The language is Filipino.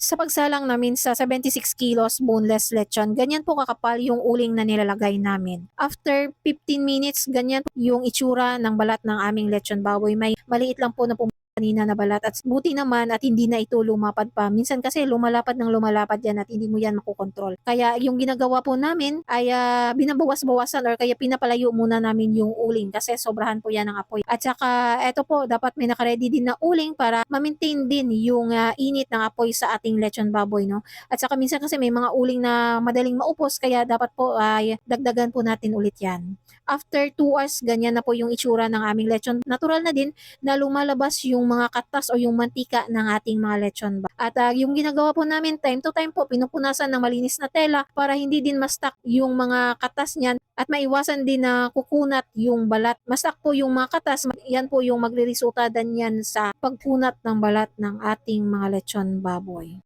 Sa pagsalang namin sa 76 kilos boneless lechon, ganyan po kakapal yung uling na nilalagay namin. After 15 minutes, ganyan yung itsura ng balat ng aming lechon baboy. May maliit lang po na pum- kanina na balat at buti naman at hindi na ito lumapad pa. Minsan kasi lumalapad ng lumalapad yan at hindi mo yan makukontrol. Kaya yung ginagawa po namin ay ah, binabawas-bawasan or kaya pinapalayo muna namin yung uling kasi sobrahan po yan ng apoy. At saka eto po, dapat may nakaredy din na uling para ma-maintain din yung ah, init ng apoy sa ating lechon baboy. No? At saka minsan kasi may mga uling na madaling maupos kaya dapat po ay dagdagan po natin ulit yan. After 2 hours, ganyan na po yung itsura ng aming lechon. Natural na din na lumalabas yung mga katas o yung mantika ng ating mga lechon ba. At ah, yung ginagawa po namin time to time po, pinupunasan ng malinis na tela para hindi din ma-stuck yung mga katas niyan at maiwasan din na kukunat yung balat. Ma-stuck po yung mga katas, yan po yung magre-resulta din yan sa pagkunat ng balat ng ating mga lechon baboy.